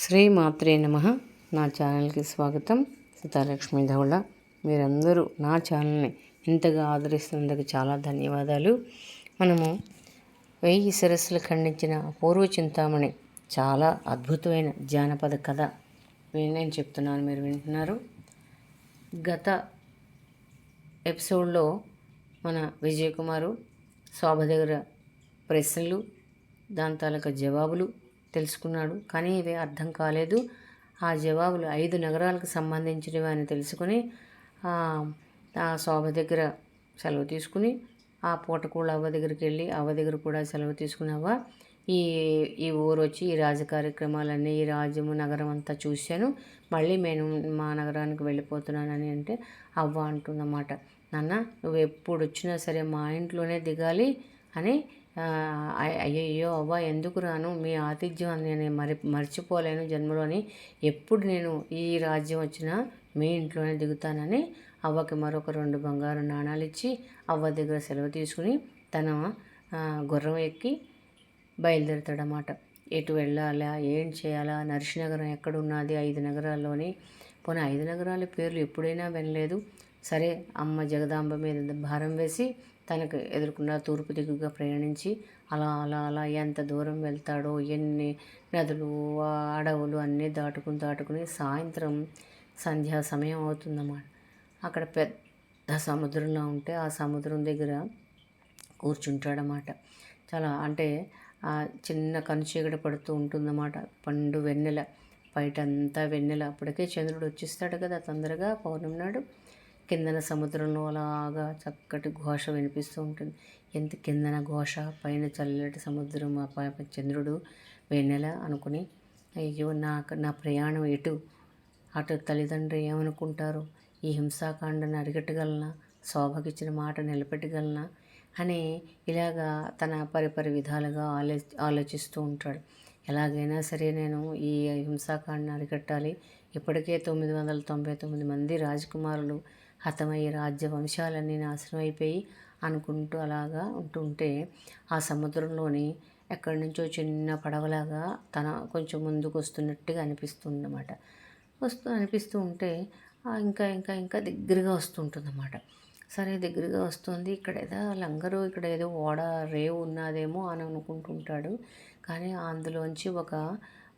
శ్రీ మాత్రే నమ. నా ఛానల్కి స్వాగతం. సీతాలక్ష్మి ధవళ. మీరందరూ నా ఛానల్ని ఇంతగా ఆదరిస్తున్నందుకు చాలా ధన్యవాదాలు. మనము వెయ్యి శిరస్సులు ఖండించిన పూర్వ చింతామణి చాలా అద్భుతమైన జానపద కథ నేను నేను చెప్తున్నాను మీరు వింటున్నారు. గత ఎపిసోడ్లో మన విజయ్ కుమారు శోభ దగ్గర ప్రశ్నలు దాని తాలూకా జవాబులు తెలుసుకున్నాడు. కానీ ఇవి అర్థం కాలేదు. ఆ జవాబులు ఐదు నగరాలకు సంబంధించినవి అని తెలుసుకుని ఆ శోభ దగ్గర సెలవు తీసుకుని ఆ పూటకూళ్ళ అవ్వ దగ్గరికి వెళ్ళి అవ్వ దగ్గర కూడా సెలవు తీసుకున్నావా ఈ ఈ ఊరు వచ్చి ఈ రాజ కార్యక్రమాలన్నీ ఈ రాజ్యము నగరం అంతా చూశాను. మళ్ళీ నేను మా నగరానికి వెళ్ళిపోతున్నానని అంటే అవ్వ అంటుందన్నమాట నాన్న నువ్వు ఎప్పుడు వచ్చినా సరే మా ఇంట్లోనే దిగాలి అని అయ్యయ్యో అవ్వ ఎందుకు రాను? మీ ఆతిథ్యం నేను మరి మర్చిపోలేను జన్మలోని ఎప్పుడు నేను ఈ రాజ్యం వచ్చినా మీ ఇంట్లోనే దిగుతానని అవ్వకి మరొక రెండు బంగారు నాణాలు ఇచ్చి అవ్వ దగ్గర సెలవు తీసుకుని తన గుర్రం ఎక్కి బయలుదేరుతాడనమాట ఎటు వెళ్ళాలా? ఏం చేయాలా? నర్సినగరం ఎక్కడున్నది? ఐదు నగరాల్లోని పోనీ ఐదు నగరాల పేర్లు ఎప్పుడైనా వినలేదు. సరే అమ్మ జగదాంబ మీద భారం వేసి తనకు ఎదుర్కొన్న తూర్పు దిగుగా ప్రయాణించి అలా అలా అలా ఎంత దూరం వెళ్తాడో ఎన్ని నదులు అడవులు అన్నీ దాటుకుని దాటుకుని సాయంత్రం సంధ్యా సమయం అవుతుందన్నమాట. అక్కడ పెద్ద సముద్రంలో ఉంటే ఆ సముద్రం దగ్గర కూర్చుంటాడనమాట చాలా అంటే ఆ చిన్న కనుచీకట పడుతూ ఉంటుందన్నమాట. పండు వెన్నెల బయట అంతా వెన్నెల. అప్పటికే చంద్రుడు వచ్చేస్తాడు కదా తొందరగా పౌర్ణమి నాడు. కిందన సముద్రంలో అలాగా చక్కటి ఘోష వినిపిస్తూ ఉంటుంది. ఎంత కిందన ఘోష పైన చల్లటి సముద్రం ఆ చంద్రుడు వెన్నెల అనుకుని అయ్యో నా నా ప్రయాణం ఎటు? అటు తల్లిదండ్రులు ఏమనుకుంటారు? ఈ హింసాకాండను అరిగట్టగలనా? శోభకిచ్చిన మాట నిలబెట్టగలనా? అని ఇలాగా తన పరిపరి విధాలుగా ఆలో ఆలోచిస్తూ ఉంటాడు. ఎలాగైనా సరే నేను ఈ హింసాకాండను అరికట్టాలి ఇప్పటికే తొమ్మిది వందల తొంభై తొమ్మిది మంది రాజకుమారులు హతమయ్యే రాజ్య వంశాలన్నీ నాశనం అయిపోయి అనుకుంటూ అలాగా ఉంటుంటే ఆ సముద్రంలోని ఎక్కడి నుంచో చిన్న పడవలాగా తన కొంచెం ముందుకు వస్తున్నట్టుగా అనిపిస్తుందన్నమాట. వస్తూ అనిపిస్తూ ఉంటే ఇంకా ఇంకా ఇంకా దగ్గరగా వస్తుంటుందన్నమాట. సరే దగ్గరగా వస్తుంది. ఇక్కడ ఏదో లంగరు ఇక్కడ ఏదో ఓడ రేవు ఉన్నదేమో అని అనుకుంటుంటాడు. కానీ అందులోంచి ఒక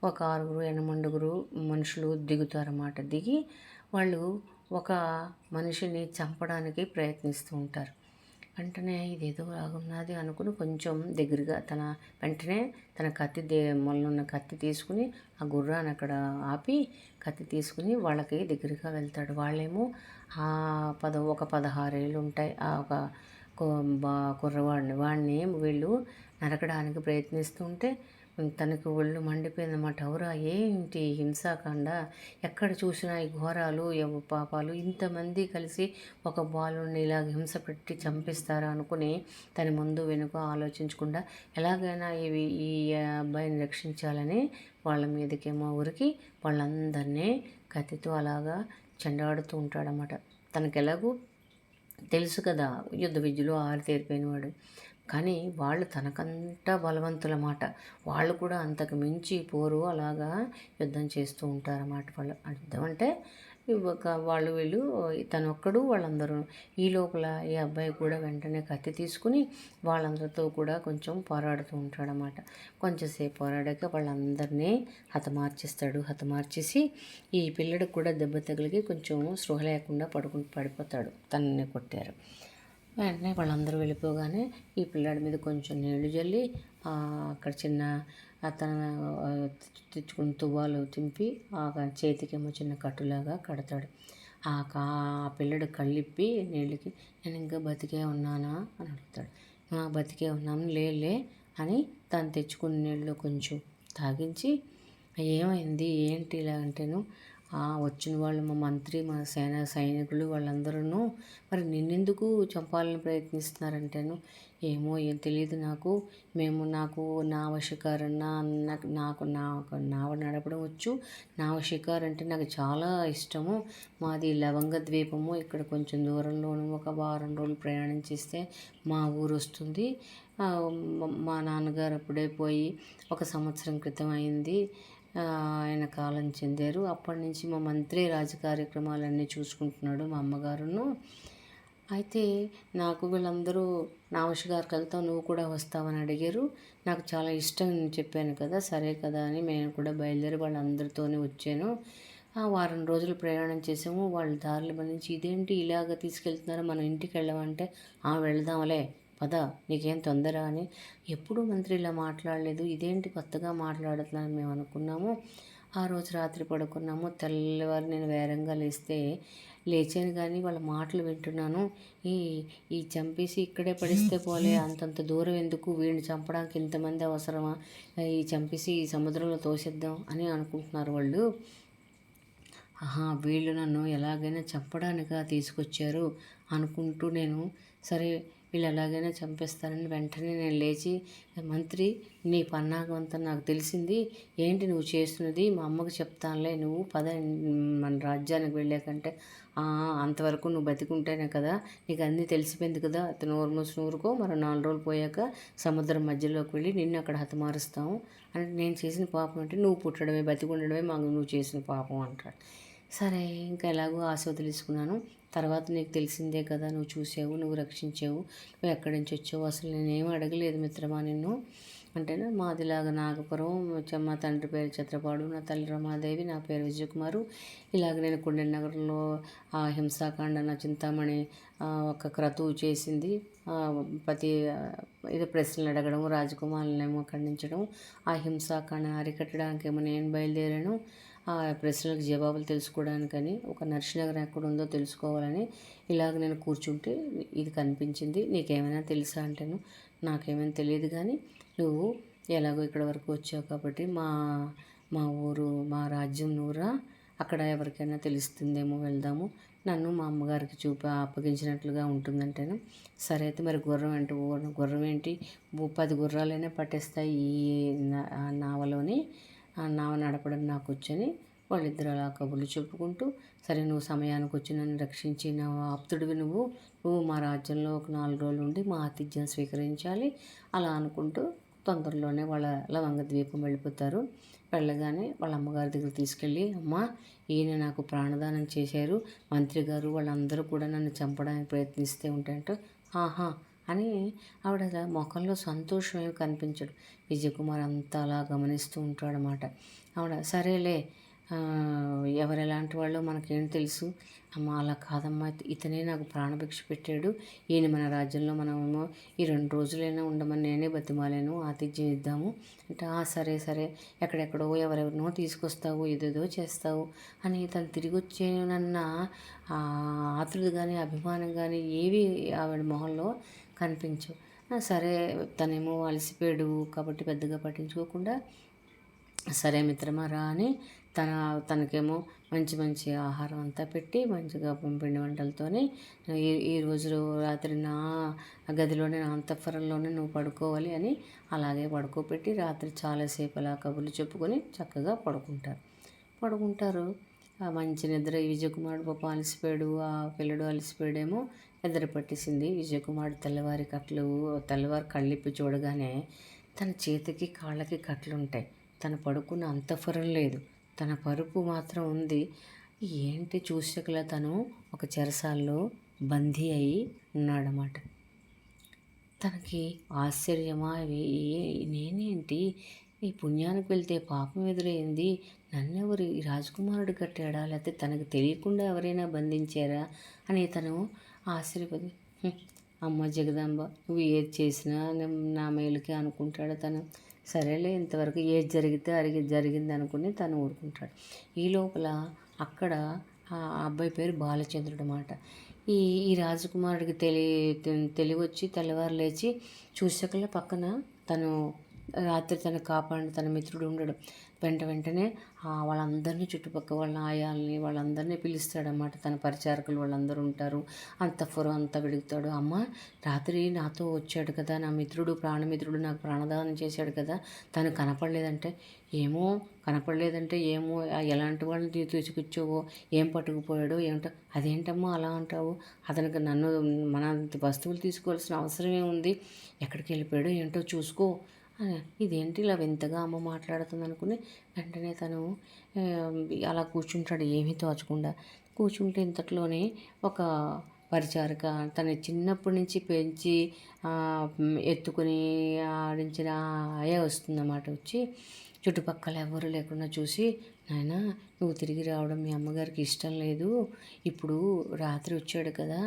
ఒక ఆరుగురు ఎనమండుగురు మనుషులు దిగుతారన్నమాట. దిగి వాళ్ళు ఒక మనిషిని చంపడానికి ప్రయత్నిస్తూ ఉంటారు. వెంటనే ఇదేదో లాగున్నది అనుకుని కొంచెం దగ్గరగా తన వెంటనే తన కత్తి దే మొలనున్న కత్తి తీసుకుని ఆ గుర్రాన్ని అక్కడ ఆపి కత్తి తీసుకుని వాళ్ళకి దగ్గరగా వెళ్తాడు. వాళ్ళేమో ఆ పద ఒక పదహారేళ్ళు ఉంటాయి. ఆ ఒక కుర్రవాడిని. వాడిని వీళ్ళు నరకడానికి ప్రయత్నిస్తుంటే తనకు ఒళ్ళు మండిపోయిందన్నమాట. అవురా ఏంటి హింసాకాండ? ఎక్కడ చూసినా ఈ ఘోరాలు పాపాలు ఇంతమంది కలిసి ఒక బాలుని ఇలాగ హింస పెట్టి చంపిస్తారా అనుకుని తన ముందు వెనుక ఆలోచించకుండా ఎలాగైనా ఇవి ఈ అబ్బాయిని రక్షించాలని వాళ్ళ మీదకేమో ఉరికి వాళ్ళందరినీ కత్తితో అలాగా చెండాడుతూ ఉంటాడనమాట తనకు ఎలాగూ తెలుసు కదా యుద్ధ విద్యలో ఆరితేరిపోయినవాడు. కానీ వాళ్ళు తనకంతా బలవంతులమాట వాళ్ళు కూడా అంతకు మించి పోరు అలాగా యుద్ధం చేస్తూ ఉంటారన్నమాట వాళ్ళు. యుద్ధం అంటే ఒక వాళ్ళు వీళ్ళు తనొక్కడు వాళ్ళందరూ. ఈ లోపల ఈ అబ్బాయి కూడా వెంటనే కత్తి తీసుకుని వాళ్ళందరితో కూడా కొంచెం పోరాడుతూ ఉంటాడనమాట కొంచెంసేపు పోరాడాక వాళ్ళందరినీ హతమార్చేస్తాడు. హతమార్చేసి ఈ పిల్లడికి కూడా దెబ్బ తగిలికి కొంచెం స్పృహ లేకుండా పడుకుని పడిపోతాడు. తనని కొట్టారు. వెంటనే వాళ్ళందరూ వెళ్ళిపోగానే ఈ పిల్లాడి మీద కొంచెం నీళ్ళు చల్లి అక్కడ చిన్న అతను తెచ్చుకున్న తువ్వాలు తింపి ఆ చేతికేమో చిన్న కట్టులాగా కడతాడు. ఆ కా ఆ పిల్లడు కళ్ళిప్పి నీళ్ళకి నేను ఇంకా బతికే ఉన్నానా? అని అడుగుతాడు. బతికే ఉన్నాను లేలే అని తను తెచ్చుకున్న నీళ్ళు కొంచెం తాగించి ఏమైంది? ఏంటి ఇలా అంటేను? వచ్చిన వాళ్ళు మా మంత్రి మా సేన సైనికులు వాళ్ళందరూ మరి నిన్నెందుకు చంపాలని ప్రయత్నిస్తున్నారంటేను? ఏమో ఏం తెలియదు నాకు. మేము నాకు నా షికారు నా నాకు నాకు నాకు నావ నడపడం వచ్చు. నా షికారు అంటే నాకు చాలా ఇష్టము. మాది లవంగ ద్వీపము. ఇక్కడ కొంచెం దూరంలోను ఒక వారం రోజులు ప్రయాణం చేస్తే మా ఊరు వస్తుంది. మా నాన్నగారు అప్పుడే పోయి ఒక సంవత్సరం క్రితం అయింది. ఆయన కాలం చెందారు. అప్పటి నుంచి మా మంత్రి రాజ కార్యక్రమాలన్నీ చూసుకుంటున్నాడు మా అమ్మగారును. అయితే నాకు వీళ్ళందరూ నావష్ గారు వెళ్తావు నువ్వు కూడా వస్తావని అడిగారు. నాకు చాలా ఇష్టం నేను చెప్పాను కదా సరే కదా అని నేను కూడా బయలుదేరి వాళ్ళందరితోనే వచ్చాను. ఆ వారం రోజులు ప్రయాణం చేసాము వాళ్ళ దారిలో నుంచి ఇదేంటి ఇలాగ తీసుకెళ్తున్నారు? మనం ఇంటికి వెళ్ళమంటే ఆ వెళదాంలే పద నీకేం తొందర అని. ఎప్పుడు మంత్రి ఇలా మాట్లాడలేదు. ఇదేంటి కొత్తగా మాట్లాడుతున్నాను మేము అనుకున్నాము. ఆ రోజు రాత్రి పడుకున్నాము. తెల్లవారు నేను వేరంగా లేస్తే లేచాను కానీ వాళ్ళ మాటలు వింటున్నాను. ఈ ఈ చంపేసి ఇక్కడే పడిస్తే పోలే. అంతంత దూరం ఎందుకు? వీడిని చంపడానికి ఇంతమంది అవసరమా? ఈ చంపేసి ఈ సముద్రంలో తోసేద్దాం అని అనుకుంటున్నారు వాళ్ళు. ఆహా వీళ్ళు నన్ను ఎలాగైనా చంపడానికా తీసుకొచ్చారు అనుకుంటూ నేను సరే వీళ్ళు ఎలాగైనా చంపేస్తారని వెంటనే నేను లేచి మంత్రి నీ పన్నాగం అంతా నాకు తెలిసింది. ఏంటి నువ్వు చేస్తున్నది? మా అమ్మకు చెప్తానులే. నువ్వు పద మన రాజ్యానికి వెళ్ళాకంటే అంతవరకు నువ్వు బతికుంటేనే కదా నీకు అన్నీ తెలిసిపోయింది కదా. అతను నోరు నూరుకో మరో నాలుగు రోజులు పోయాక సముద్రం మధ్యలోకి వెళ్ళి నిన్ను అక్కడ హతమారుస్తాము. అంటే నేను చేసిన పాపం అంటే నువ్వు పుట్టడమే బతికుండడమే మాకు నువ్వు చేసిన పాపం అంటాడు. సరే ఇంకా ఎలాగో ఆశ వదిలేసుకున్నాను. తర్వాత నీకు తెలిసిందే కదా నువ్వు చూసావు నువ్వు రక్షించావు నువ్వు ఎక్కడి నుంచి వచ్చావు? అసలు నేనేం అడగలేదు మిత్రమా నిన్ను? అంటే మాదిలాగా నాగపురం చ- మా తండ్రి పేరు చిత్రపాడు నా తల్లి రమాదేవి నా పేరు విజయకుమారు. ఇలాగ నేను కుండీనగరంలో ఆ హింసాకాండ నా చింతామణి ఒక క్రతువు చేసింది. ప్రతి ఇది ప్రశ్నలు అడగడం రాజకుమారులనేమో ఖండించడం ఆ హింసాకాండ అరికట్టడానికి ఏమో నేను బయలుదేరాను ఆ ప్రశ్నలకు జవాబులు తెలుసుకోవడానికని ఒక నర్సింగర్ ఎక్కడ ఉందో తెలుసుకోవాలని ఇలాగ నేను కూర్చుంటే ఇది కనిపించింది. నీకేమైనా తెలుసా అంటాను నాకేమైనా తెలియదు కానీ నువ్వు ఎలాగో ఇక్కడ వరకు వచ్చావు కాబట్టి మా మా ఊరు మా రాజ్యం నూరా అక్కడ ఎవరికైనా తెలుస్తుందేమో వెళ్దాము. నన్ను మా అమ్మగారికి చూపి అప్పగించినట్లుగా ఉంటుందంటేను. సరే అయితే మరి గుర్రం అంటే గుర్రం ఏంటి? పది గుర్రాలైనా పట్టేస్తాయి ఈ నా- నావలోని. ఆ నావ నడపడం నాకు వచ్చని వాళ్ళిద్దరు అలా కబుర్లు చెప్పుకుంటూ సరే నువ్వు సమయానికి వచ్చి నన్ను రక్షించి నా ఆప్తుడివి నువ్వు. నువ్వు మా రాజ్యంలో ఒక నాలుగు రోజులు ఉండి మా ఆతిథ్యం స్వీకరించాలి. అలా అనుకుంటూ తొందరలోనే వాళ్ళ లవంగ ద్వీపం వెళ్ళిపోతారు. వెళ్ళగానే వాళ్ళ అమ్మగారి దగ్గర తీసుకెళ్ళి అమ్మ ఈయన నాకు ప్రాణదానం చేశారు. మంత్రి గారు వాళ్ళందరూ కూడా నన్ను చంపడానికి ప్రయత్నిస్తే ఉంటే ఆహా అని ఆవిడ ముఖంలో సంతోషం ఏమి కనిపించడు విజయకుమార్ అంతా అలా గమనిస్తూ ఉంటాడనమాట ఆవిడ సరేలే ఎవరు ఎలాంటి వాళ్ళో మనకేం తెలుసు. అమ్మ అలా కాదమ్మా ఇతనే నాకు ప్రాణభిక్ష పెట్టాడు. ఈయన మన రాజ్యంలో మనమేమో ఈ రెండు రోజులైనా ఉండమని నేనే బతిమాలేను. ఆతిథ్యం ఇద్దాము. అంటే "ఆ, సరే సరే ఎక్కడెక్కడో ఎవరెవరినో తీసుకొస్తావు ఏదేదో చేస్తావు అని తను తిరిగి వచ్చేనన్న ఆ ఆతృత కానీ అభిమానం కానీ ఏవి ఆవిడ మొహంలో కనిపించవు. సరే తనేమో అలసిపోయాడు కాబట్టి పెద్దగా పట్టించుకోకుండా సరే మిత్రమా రా అని తన తనకేమో మంచి మంచి ఆహారం అంతా పెట్టి మంచిగా పిండి వంటలతోని ఈ ఈ రోజు రాత్రి నా గదిలోనే నా అంతఃపురంలోనే నువ్వు పడుకోవాలి అని అలాగే పడుకోబెట్టి రాత్రి చాలాసేపు అలా కబుర్లు చెప్పుకొని చక్కగా పడుకుంటారు. పడుకుంటారు. ఆ మంచి నిద్ర విజయకుమారుడు పాప అలసిపోయాడు ఆ పిల్లడు అలసిపోయాడేమో నిద్ర పట్టేసింది. విజయకుమారుడు తెల్లవారి కట్లు తెల్లవారు కళ్ళిప్పి చూడగానే తన చేతికి కాళ్ళకి కట్లు ఉంటాయి తను పడుకున్న అంతఃపురం లేదు. తన పరుపు మాత్రం ఉంది. ఏంటి చూసకల తను ఒక చెరసాల్లో బందీ అయి ఉన్నాడనమాట తనకి ఆశ్చర్యమా? నేనేంటి? ఈ పుణ్యానికి వెళ్తే పాపం ఎదురైంది. నన్నెవరు? ఈ రాజకుమారుడు కట్టాడా? లేకపోతే తనకు తెలియకుండా ఎవరైనా బంధించారా? అని తను ఆశ్చర్యపడి అమ్మ జగదాంబ నువ్వు ఏది చేసినా నా మేలుకే అనుకుంటాడు తను. సరేలే ఇంతవరకు ఏది జరిగితే అరిగి జరిగింది అనుకుని తను ఊరుకుంటాడు. ఈ లోపల అక్కడ ఆ అబ్బాయి పేరు బాలచంద్రుడు అన్నమాట. ఈ ఈ రాజకుమారుడికి తెలి తెలివి వచ్చి తెల్లవారు లేచి చూసకల పక్కన తను రాత్రి తను కాపాడిన తన మిత్రుడు ఉండడు. వెంట వెంటనే వాళ్ళందరినీ చుట్టుపక్కల వాళ్ళ ఆయాల్ని వాళ్ళందరినీ పిలుస్తాడనమాట తన పరిచారకులు వాళ్ళందరూ ఉంటారు. అంతఃపురం అంతా వెడుగుతాడు. అమ్మ రాత్రి నాతో వచ్చాడు కదా నా మిత్రుడు ప్రాణమిత్రుడు నాకు ప్రాణదానం చేశాడు కదా తను కనపడలేదంటే ఏమో కనపడలేదంటే ఏమో ఎలాంటి వాళ్ళని తీసుకొచ్చావో ఏం పట్టుకుపోయాడో ఏమిటో అదేంటమ్మా అలా అంటావు? అతనికి నన్ను మన వస్తువులు తీసుకోవాల్సిన అవసరం ఏముంది ఎక్కడికి వెళ్ళిపోయాడో ఏంటో చూసుకో. ఇదేంటి ఇలా వింతగా అమ్మ మాట్లాడుతుంది అనుకుని వెంటనే తను అలా కూర్చుంటాడు ఏమీ తోచకుండా. కూర్చుంటే ఇంతట్లోనే ఒక పరిచారిక తన చిన్నప్పటి నుంచి పెంచి ఎత్తుకుని ఆడించిన ఆయే వస్తుందన్నమాట వచ్చి. చుట్టుపక్కల ఎవరు లేకుండా చూసి నాయన నువ్వు తిరిగి రావడం మీ అమ్మగారికి ఇష్టం లేదు. ఇప్పుడు రాత్రి వచ్చాడు కదా.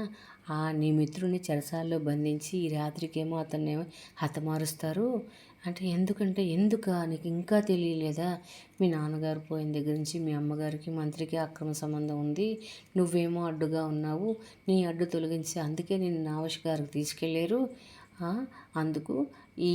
ఆ నీ మిత్రుని చెరసాల్లో బంధించి ఈ రాత్రికేమో అతన్నేమో హతమారుస్తారు. అంటే ఎందుకంటే ఎందుక నీకు ఇంకా తెలియలేదా? మీ నాన్నగారు పోయిన దగ్గర నుంచి మీ అమ్మగారికి మంత్రికి అక్రమ సంబంధం ఉంది. నువ్వేమో అడ్డుగా ఉన్నావు. నీ అడ్డు తొలగించి అందుకే నేను నావష్ గారికి తీసుకెళ్ళారు అందుకు ఈ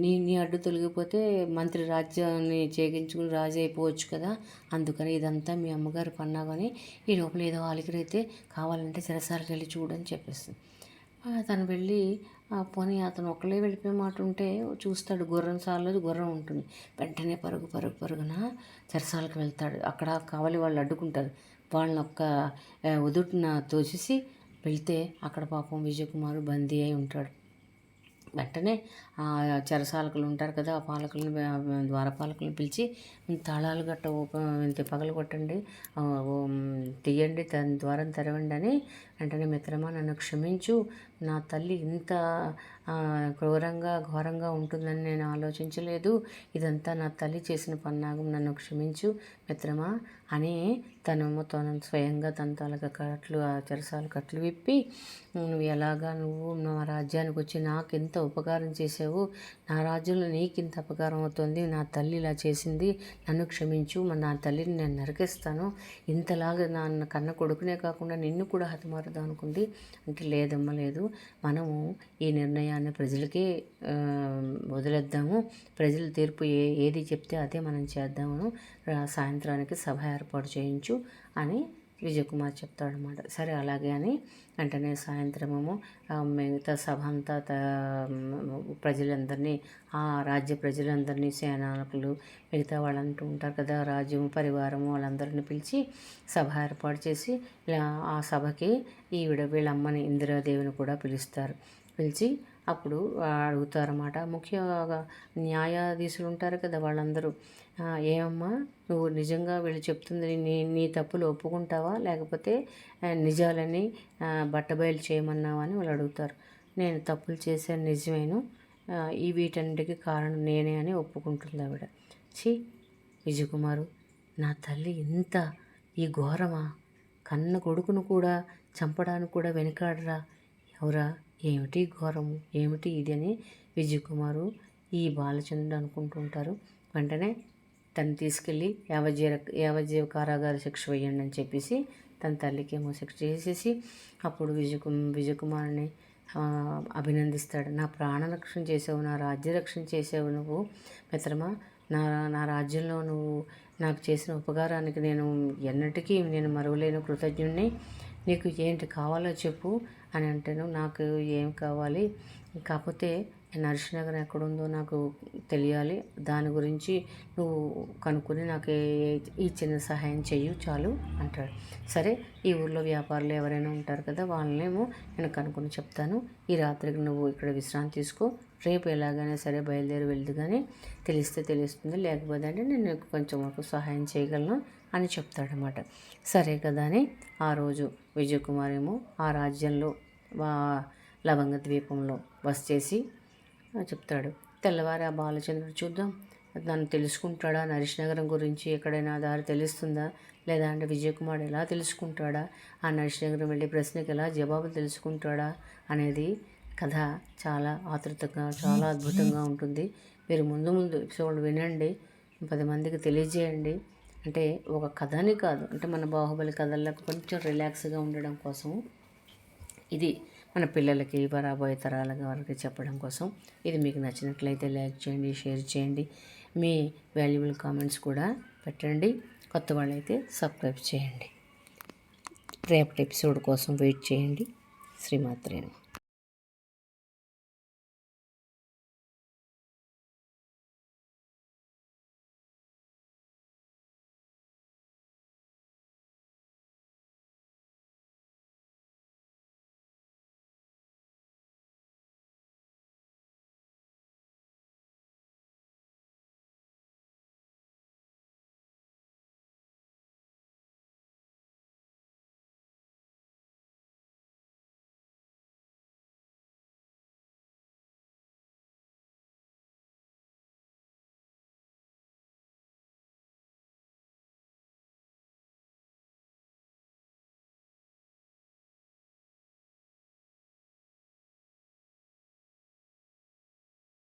నీ నీ అడ్డు తొలగిపోతే మంత్రి రాజ్యాన్ని చేయించుకుని రాజు అయిపోవచ్చు కదా? అందుకని ఇదంతా మీ అమ్మగారు కానీ ఈ లోపల ఏదో ఆలికరైతే కావాలంటే చెరసాలకు వెళ్ళి చూడని చెప్పేస్తుంది. తను వెళ్ళి ఆ, పోనీ అతను ఒక్కలే వెళ్ళిపోయే మాట ఉంటే చూస్తాడు గుర్రం సార్లు గుర్రం ఉంటుంది. వెంటనే పరుగు పరుగు పరుగున చెరసాలకు వెళ్తాడు. అక్కడ కావాలి వాళ్ళు అడ్డుకుంటారు. వాళ్ళని ఒక్క ఉదుటిన తోసేసి వెళ్తే అక్కడ పాపం విజయకుమారు బందీ అయి ఉంటాడు. వెంటనే ఆ చెరసాలకులు ఉంటారు కదా ఆ పాలకులను ద్వారపాలకులను పిలిచి తాళాలు గట్ట ఇంత పగలు కొట్టండి తీయండి తన ద్వారం తెరవండి అని వెంటనే మిత్రమా నన్ను క్షమించు నా తల్లి ఇంత క్రూరంగా ఘోరంగా ఉంటుందని నేను ఆలోచించలేదు. ఇదంతా నా తల్లి చేసిన పన్నాగం. నన్ను క్షమించు మిత్రమా అని తను తను స్వయంగా తన తాలూకా కట్లు ఆ కట్లు విప్పి నువ్వు ఎలాగా నువ్వు నా రాజ్యానికి వచ్చి నాకు ఎంత ఉపకారం చేసావు నా రాజ్యంలో నీకు ఇంత అపకారం అవుతుంది నా తల్లి ఇలా చేసింది నన్ను క్షమించు మన నా తల్లిని నేను నరికేస్తాను. ఇంతలాగా నా నా కన్న కొడుకునే కాకుండా నిన్ను కూడా హతమారుదాం అనుకుంది. అంటే లేదమ్మా లేదు. మనము ఈ నిర్ణయాన్ని ప్రజలకే వదిలేద్దాము. ప్రజల తీర్పు ఏ ఏది చెప్తే అదే మనం చేద్దాము సాయంత్రానికి సభ ఏర్పాటు చేయించు అని విజయకుమార్ చెప్తాడనమాట సరే అలాగే అని వెంటనే సాయంత్రమేమో మిగతా సభ అంతా ప్రజలందరినీ ఆ రాజ్య ప్రజలందరినీ సేనాకులు మిగతా వాళ్ళంటూ ఉంటారు కదా రాజ్యం పరివారము వాళ్ళందరినీ పిలిచి సభ ఏర్పాటు చేసి ఇలా ఆ సభకి ఈవిడ వీళ్ళమ్మని ఇందిరాదేవిని కూడా పిలుస్తారు. పిలిచి అప్పుడు అడుగుతారన్నమాట. ముఖ్య న్యాయాధీశులు ఉంటారు కదా వాళ్ళందరూ ఏమమ్మా నువ్వు నిజంగా వీళ్ళు చెప్తుంది నీ నీ తప్పులు ఒప్పుకుంటావా? లేకపోతే నిజాలని బట్టబయలు చేయమన్నావా? అని వాళ్ళు అడుగుతారు. నేను తప్పులు చేశాను నిజమేను. ఈ వీటన్నిటికీ కారణం నేనే అని ఒప్పుకుంటుంది ఆవిడ. ఛీ విజయకుమారు నా తల్లి ఇంత ఈ ఘోరమా? కన్న కొడుకును కూడా చంపడానికి కూడా వెనకాడరా? ఎవరా? ఏమిటి ఘోరము ఏమిటి ఇది అని విజయకుమారు ఈ బాలచంద్రుడు అనుకుంటుంటారు వెంటనే తను తీసుకెళ్ళి యావజ్జీవ యావజీవ కారాగార శిక్ష వేయండి అని చెప్పేసి తన తల్లికి ఏమో శిక్ష చేసేసి అప్పుడు విజయకు విజయకుమార్ని అభినందిస్తాడు. నా ప్రాణ రక్షణ చేసావు నా రాజ్య రక్షణ చేసావు నువ్వు మిత్రమా? నా నా రాజ్యంలో నువ్వు నాకు చేసిన ఉపకారానికి నేను ఎన్నటికీ నేను మరువలేని. కృతజ్ఞుడిని నీకు ఏంటి కావాలో చెప్పు. అని అంటాను నాకు ఏం కావాలి? కాకపోతే నరసింహనగర్ ఎక్కడుందో నాకు తెలియాలి. దాని గురించి నువ్వు కనుక్కొని నాకు ఈ చిన్న సహాయం చెయ్యు చాలు అంటాడు. సరే ఈ ఊర్లో వ్యాపారులు ఎవరైనా ఉంటారు కదా వాళ్ళనేమో నేను కనుక్కొని చెప్తాను. ఈ రాత్రికి నువ్వు ఇక్కడ విశ్రాంతి తీసుకో. రేపు ఎలాగైనా సరే బయలుదేరి వెళ్దు కానీ తెలిస్తే తెలుస్తుంది. లేకపోతే అంటే నేను కొంచెం వరకు సహాయం చేయగలను. అని చెప్తాడనమాట. సరే కదా అని ఆ రోజు విజయకుమార్ ఏమో ఆ రాజ్యంలో లవంగ ద్వీపంలో బస చేసి చెప్తాడు. తెల్లవారి ఆ బాలచంద్రుడు చూద్దాం. నన్ను తెలుసుకుంటాడా? నరేష్ నగరం గురించి ఎక్కడైనా దారి తెలుస్తుందా? లేదా అంటే విజయకుమార్ ఎలా తెలుసుకుంటాడా? ఆ నరేష్ వెళ్ళే ప్రశ్నకి ఎలా జవాబు తెలుసుకుంటాడా? అనేది కథ చాలా ఆతృతగా చాలా అద్భుతంగా ఉంటుంది. మీరు ముందు ముందు ఎపిసోడ్ వినండి. పది మందికి తెలియజేయండి. అంటే ఒక కథని కాదు. అంటే మన బాహుబలి కథల్లో కొంచెం రిలాక్స్గా ఉండడం కోసం ఇది మన పిల్లలకి రాబోయే తరాల వారికి చెప్పడం కోసం ఇది మీకు నచ్చినట్లయితే లైక్ చేయండి షేర్ చేయండి. మీ వాల్యుబుల్ కామెంట్స్ కూడా పెట్టండి. కొత్త వాళ్ళైతే సబ్స్క్రైబ్ చేయండి. రేపటి ఎపిసోడ్ కోసం వెయిట్ చేయండి. శ్రీమాత్రేను